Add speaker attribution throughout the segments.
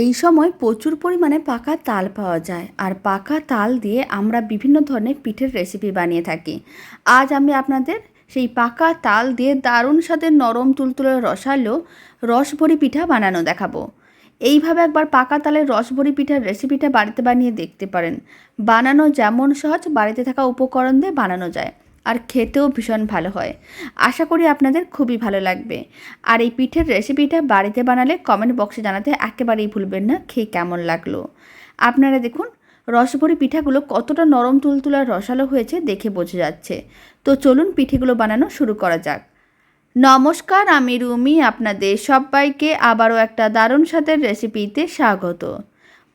Speaker 1: এই সময় প্রচুর পরিমাণে পাকা তাল পাওয়া যায়। আর পাকা তাল দিয়ে আমরা বিভিন্ন ধরনের পিঠের রেসিপি বানিয়ে থাকি। আজ আমি আপনাদের সেই পাকা তাল দিয়ে দারুণ স্বাদের নরম তুলতুলে রসালো রসভরি পিঠা বানানো দেখাবো। এইভাবে একবার পাকা তালের রসভরি পিঠার রেসিপিটা বাড়িতে বানিয়ে দেখতে পারেন। বানানো যেমন সহজ বাড়িতে থাকা উপকরণ দিয়ে বানানো যায়। আর খেতেও ভীষণ ভালো হয়। আশা করি আপনাদের খুবই ভালো লাগবে। আর এই পিঠের রেসিপিটা বাড়িতে বানালে কমেন্ট বক্সে জানাতে একেবারেই ভুলবেন না, খেয়ে কেমন লাগল। আপনারা দেখুন, রসভরি পিঠাগুলো কতটা নরম তুলতুলা রসালো হয়েছে দেখে বোঝা যাচ্ছে। তো চলুন পিঠেগুলো বানানো শুরু করা যাক। নমস্কার, আমি রুমি, আপনাদের সবাইকে আবারও একটা দারুণ স্বাদের রেসিপিতে স্বাগত।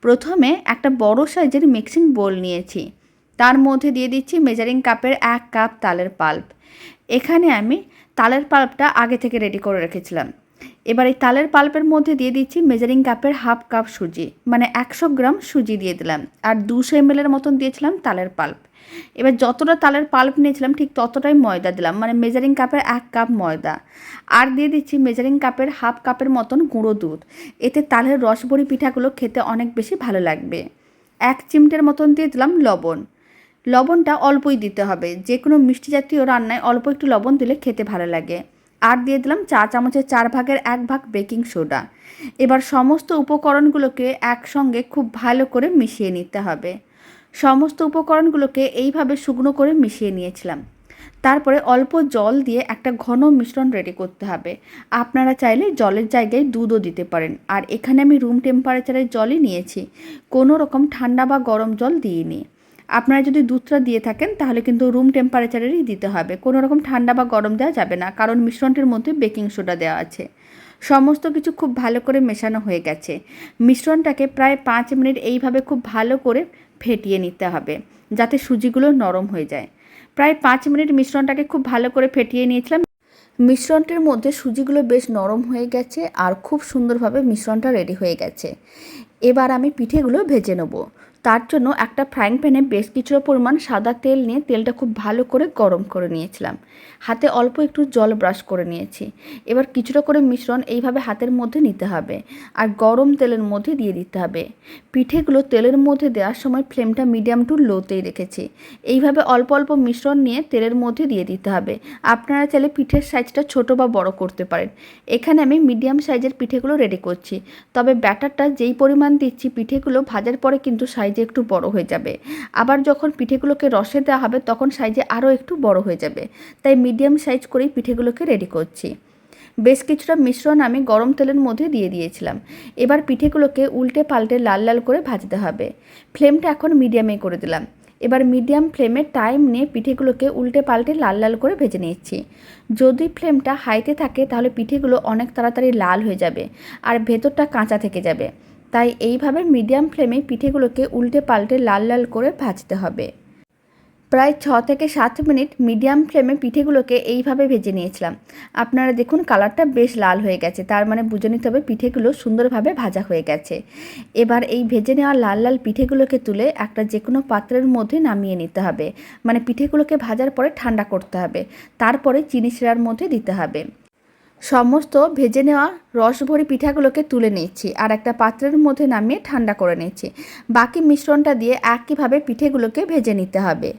Speaker 1: প্রথমে একটা বড় সাইজের মিক্সিং বোল নিয়েছি। তার মধ্যে দিয়ে দিচ্ছি মেজারিং কাপের এক কাপ তালের পাল্প এখানে আমি তালের পাল্পটা আগে থেকে রেডি করে রেখেছিলাম। এবার এই তালের পাল্পের মধ্যে দিয়ে দিচ্ছি মেজারিং কাপের হাফ কাপ সুজি মানে একশো গ্রাম সুজি দিয়ে দিলাম। আর দুশো এমএলের মতন দিয়েছিলাম তালের পাল্প এবার যতটা তালের পাল্প নিয়েছিলাম, ঠিক ততটাই ময়দা দিলাম মানে মেজারিং কাপের এক কাপ ময়দা। আর দিয়ে দিচ্ছি মেজারিং কাপের হাফ কাপের মতন গুঁড়ো দুধ। এতে তালের রসবড়ি পিঠাগুলো খেতে অনেক বেশি ভালো লাগবে। এক চিমটের মতন দিয়ে দিলাম লবণ। লবণটা অল্পই দিতে হবে। যে কোনো মিষ্টি জাতীয় রান্নায় অল্প একটু লবণ দিলে খেতে ভালো লাগে। আর দিয়ে দিলাম চা চামচের চার ভাগের এক ভাগ বেকিং সোডা। এবার সমস্ত উপকরণগুলোকে একসঙ্গে খুব ভালো করে মিশিয়ে নিতে হবে। সমস্ত উপকরণগুলোকে এইভাবে শুকনো করে মিশিয়ে নিয়েছিলাম। তারপরে অল্প জল দিয়ে একটা ঘন মিশ্রণ রেডি করতে হবে। আপনারা চাইলে জলের জায়গায় দুধও দিতে পারেন। আর এখানে আমি রুম টেম্পারেচারের জলই নিয়েছি। কোনো রকম ঠান্ডা বা গরম জল দিইনি। আপনারা যদি দুধটা দিয়ে থাকেন, তাহলে কিন্তু রুম টেম্পারেচারেরই দিতে হবে। কোনো রকম ঠান্ডা বা গরম দেওয়া যাবে না, কারণ মিশ্রণটির মধ্যে বেকিং সোডা দেওয়া আছে। সমস্ত কিছু খুব ভালো করে মেশানো হয়ে গেছে। মিশ্রণটাকে প্রায় পাঁচ মিনিট এইভাবে খুব ভালো করে ফেটিয়ে নিতে হবে, যাতে সুজিগুলো নরম হয়ে যায়। প্রায় পাঁচ মিনিট মিশ্রণটাকে খুব ভালো করে ফেটিয়ে নিয়েছিলাম। মিশ্রণটির মধ্যে সুজিগুলো বেশ নরম হয়ে গেছে আর খুব সুন্দরভাবে মিশ্রণটা রেডি হয়ে গেছে। এবার আমি পিঠেগুলো ভেজে নেব। তার জন্য একটা ফ্রাইং প্যানে বেশ কিছুটা পরিমাণ সাদা তেল নিয়ে তেলটা খুব ভালো করে গরম করে নিয়েছিলাম। হাতে অল্প একটু জল ব্রাশ করে নিয়েছি। এবার কিছুটা করে মিশ্রণ এইভাবে হাতের মধ্যে নিতে হবে আর গরম তেলের মধ্যে দিয়ে দিতে হবে। পিঠেগুলো তেলের মধ্যে দেওয়ার সময় ফ্লেমটা মিডিয়াম টু লোতেই রেখেছি। এইভাবে অল্প অল্প মিশ্রণ নিয়ে তেলের মধ্যে দিয়ে দিতে হবে। আপনারা চাইলে পিঠের সাইজটা ছোট বা বড় করতে পারেন। এখানে আমি মিডিয়াম সাইজের পিঠেগুলো রেডি করছি। তবে ব্যাটারটা যেই পরিমাণ দিচ্ছি পিঠেগুলো ভাজার পরে কিন্তু সাইজে একটু বড় হয়ে যাবে। আবার যখন পিঠেগুলোকে রসে দেওয়া হবে, তখন সাইজে আরও একটু বড় হয়ে যাবে। তাই মিডিয়াম সাইজ করেই পিঠেগুলোকে রেডি করছি। বেশ কিছুটা মিশ্রণ আমি গরম তেলের মধ্যে দিয়ে দিয়েছিলাম। এবার পিঠেগুলোকে উল্টে পাল্টে লাল লাল করে ভাজতে হবে। ফ্লেমটা এখন মিডিয়ামে করে দিলাম। এবার মিডিয়াম ফ্লেমে টাইম নিয়ে পিঠেগুলোকে উল্টে পাল্টে লাল লাল করে ভেজে নিচ্ছি। যদি ফ্লেমটা হাইতে থাকে, তাহলে পিঠেগুলো অনেক তাড়াতাড়ি লাল হয়ে যাবে আর ভেতরটা কাঁচা থেকে যাবে। তাই এইভাবে মিডিয়াম ফ্লেমে পিঠেগুলোকে উল্টে পাল্টে লাল লাল করে ভাজতে হবে। প্রায় ছ থেকে সাত মিনিট মিডিয়াম ফ্লেমে পিঠেগুলোকে এইভাবে ভেজে নিয়েছিলাম। আপনারা দেখুন কালারটা বেশ লাল হয়ে গেছে, তার মানে বুঝে নিতে হবে পিঠেগুলো সুন্দরভাবে ভাজা হয়ে গেছে। এবার এই ভেজে নেওয়া লাল লাল পিঠেগুলোকে তুলে একটা যে কোনো পাত্রের মধ্যে নামিয়ে নিতে হবে। মানে পিঠেগুলোকে ভাজার পরে ঠান্ডা করতে হবে। তারপরে চিনি শিরার মধ্যে দিতে হবে। সমস্ত ভেজে নেওয়া রসভরি পিঠাগুলোকে তুলে নিচ্ছি আর একটা পাত্রের মধ্যে নামিয়ে ঠান্ডা করে নিচ্ছি বাকি মিশ্রণটা দিয়ে একইভাবে পিঠেগুলোকে ভেজে নিতে হবে।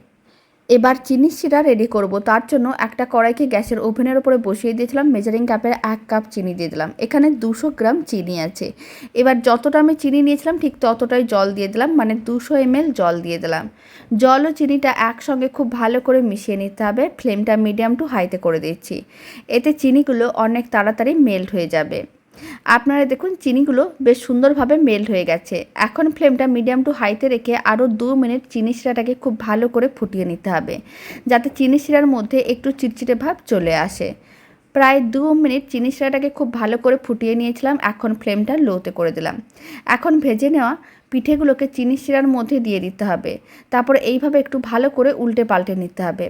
Speaker 1: এবার চিনি শিরা রেডি করব। তার জন্য একটা কড়াইকে গ্যাসের ওভেনের ওপরে বসিয়ে দিয়েছিলাম। মেজারিং কাপের এক কাপ চিনি দিয়ে দিলাম। এখানে দুশো গ্রাম চিনি আছে। এবার যতটা আমি চিনি নিয়েছিলাম, ঠিক ততটাই জল দিয়ে দিলাম। মানে দুশো এমএল জল দিয়ে দিলাম। জল ও চিনিটা একসঙ্গে খুব ভালো করে মিশিয়ে নিতে হবে। ফ্লেমটা মিডিয়াম টু হাইতে করে দিচ্ছি। এতে চিনিগুলো অনেক তাড়াতাড়ি মেল্ট হয়ে যাবে। আপনারা দেখুন, চিনিগুলো বেশ সুন্দরভাবে মেল্ট হয়ে গেছে। এখন ফ্লেমটা মিডিয়াম টু হাইতে রেখে আরও দু মিনিট চিনি শিরাটাকে খুব ভালো করে ফুটিয়ে নিতে হবে, যাতে চিনি শিরার মধ্যে একটু চিটচিটে ভাব চলে আসে। প্রায় দু মিনিট চিনি শিরাটাকে খুব ভালো করে ফুটিয়ে নিয়েছিলাম, এখন ফ্লেমটা লোতে করে দিলাম। এখন ভেজে নেওয়া পিঠেগুলোকে চিনি শিরার মধ্যে দিয়ে দিতে হবে। তারপর এইভাবে একটু ভালো করে উল্টে পাল্টে নিতে হবে।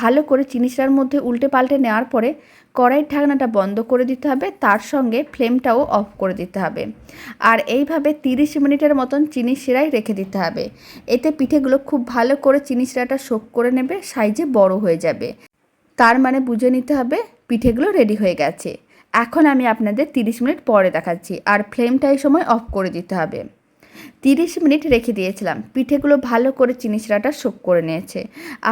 Speaker 1: ভালো করে শিরার মধ্যে উল্টে পাল্টে নেওয়ার পরে কড়াইয়ের ঢাকনাটা বন্ধ করে দিতে হবে, তার সঙ্গে ফ্লেমটাও অফ করে দিতে হবে। আর এইভাবে তিরিশ মিনিটের মতন চিনি শিরাই রেখে দিতে হবে। এতে পিঠেগুলো খুব ভালো করে চিনি শিরাটা শোক করে নেবে, সাইজে বড় হয়ে যাবে। তার মানে বুঝে নিতে হবে পিঠেগুলো রেডি হয়ে গেছে। এখন আমি আপনাদের তিরিশ মিনিট পরে দেখাচ্ছি, আর ফ্লেমটা এই সময় অফ করে দিতে হবে। তিরিশ মিনিট রেখে দিয়েছিলাম। পিঠেগুলো ভালো করে চিনি শিরাটা শোক করে নিয়েছে।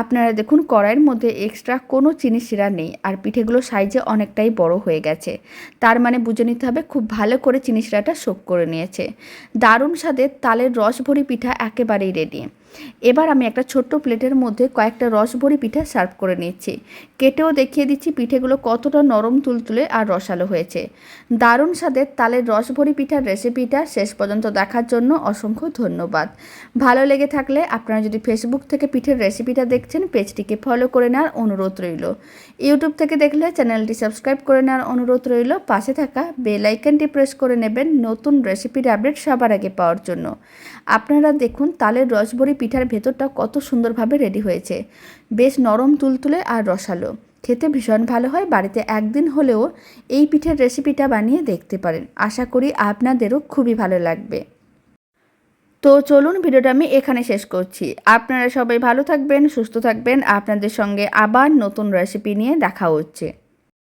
Speaker 1: আপনারা দেখুন, কড়াইয়ের মধ্যে এক্সট্রা কোনো চিনি শিরা নেই আর পিঠেগুলো সাইজে অনেকটাই বড় হয়ে গেছে। তার মানে বুঝে নিতে হবে খুব ভালো করে চিনি শিরাটা শোক করে নিয়েছে। দারুণ স্বাদের তালের রসভরি পিঠা একেবারেই রেডি এবার আমি একটা ছোট্ট প্লেটের মধ্যে কয়েকটা রসভরি পিঠা সার্ভ করে নিচ্ছি। কেটেও দেখিয়ে দিচ্ছি পিঠেগুলো কতটা নরম তুলতুলে আর রসালো হয়েছে। দারুণ স্বাদের তালের রসভরি পিঠার রেসিপিটা শেষ পর্যন্ত দেখার জন্য অসংখ্য ধন্যবাদ। ভালো লেগে থাকলে আপনারা যদি ফেসবুক থেকে পিঠের রেসিপিটা দেখছেন, পেজটিকে ফলো করে নেওয়ার অনুরোধ রইল। ইউটিউব থেকে দেখলে চ্যানেলটি সাবস্ক্রাইব করে নেওয়ার অনুরোধ রইল। পাশে থাকা বেল আইকনটি প্রেস করে নেবেন নতুন রেসিপির আপডেট সবার আগে পাওয়ার জন্য। আপনারা দেখুন তালের রসভরি পিঠার ভেতরটা কত সুন্দরভাবে রেডি হয়েছে। বেশ নরম তুলতুলে আর রসালো। খেতে ভীষণ ভালো হয়, বাড়িতে একদিন হলেও এই পিঠের রেসিপিটা বানিয়ে দেখতে পারেন। আশা করি আপনাদেরও খুবই ভালো লাগবে। তো চলুন ভিডিওটা আমি এখানে শেষ করছি। আপনারা সবাই ভালো থাকবেন, সুস্থ থাকবেন। আপনাদের সঙ্গে আবার নতুন রেসিপি নিয়ে দেখা হচ্ছে।